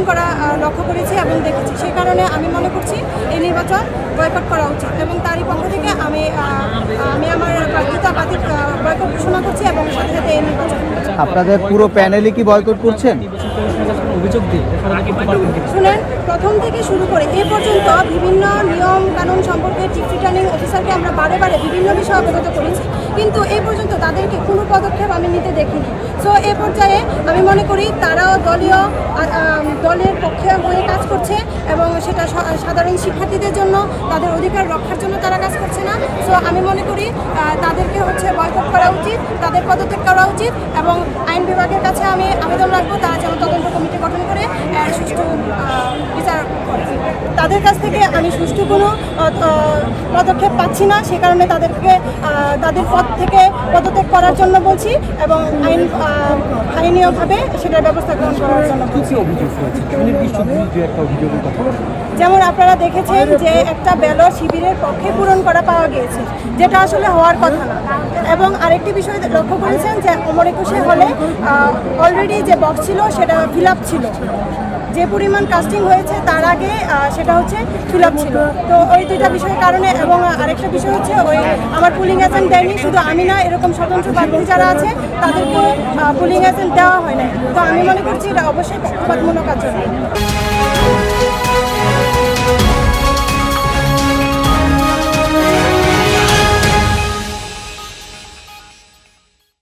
পূরণ করা লক্ষ্য করেছি এবং দেখেছি। সেই কারণে আমি মনে করছি এই নির্বাচন বয়কট করা উচিত এবং তারই পক্ষ থেকে আমি আমি আমার প্রার্থিতা বাতিল বয়কট ঘোষণা করছি এবং সাথে সাথে এই নির্বাচন আপনাদের পুরো প্যানেলই কি বয়কট করছেন? অভিযোগ দিয়ে? শুনেন প্রথম থেকে শুরু করে এ পর্যন্ত বিভিন্ন নিয়ম কানুন সম্পর্কে চিফ রিটার্নিং অফিসারকে আমরা বারে বারে বিভিন্ন বিষয়ে অবগত করেছি। কিন্তু এই পর্যন্ত তাদেরকে কোনো পদক্ষেপ আমি নিতে দেখিনি। সো এ পর্যায়ে আমি মনে করি তারাও দলীয় দলের পক্ষে হয়ে কাজ করছে এবং সেটা সাধারণ শিক্ষার্থীদের জন্য, তাদের অধিকার রক্ষার জন্য তারা কাজ করছে না। সো আমি মনে করি তাদেরকে হচ্ছে বয়কট করা উচিত, তাদের পদত্যাগ করা উচিত এবং আইন বিভাগের কাছে আমি আবেদন রাখব, তারা যেন তাদের কাছ থেকে আমি সুষ্ঠু কোনো পদক্ষেপ পাচ্ছি না সে কারণে তাদেরকে তাদের পদ থেকে পদত্যাগ করার জন্য বলছি এবং আইন আইনীয়ভাবে সেটার ব্যবস্থা গ্রহণ করার জন্য। যেমন আপনারা দেখেছেন যে একটা ব্যালট শিবিরের পক্ষে পূরণ করা পাওয়া গিয়েছে যেটা আসলে হওয়ার কথা না। এবং আরেকটি বিষয় লক্ষ্য করেছেন যে অমর একুশে হলে অলরেডি যে বক্স ছিল সেটা ফিল ছিল। যে পরিমাণ কাস্টিং হয়েছে তার আগে সেটা হচ্ছে ফিল আপ ছিল। তো ওই দুইটা বিষয়ের কারণে এবং আরেকটা বিষয় হচ্ছে ওই আমার পুলিং এজেন্ট দেয়নি, শুধু আমি না, এরকম স্বতন্ত্র প্রার্থী যারা আছে, তাদেরকেও পুলিং এজেন্ট দেওয়া হয় না তো আমি মনে করছি এটা অবশ্যই পক্ষপাতমূলক আচরণ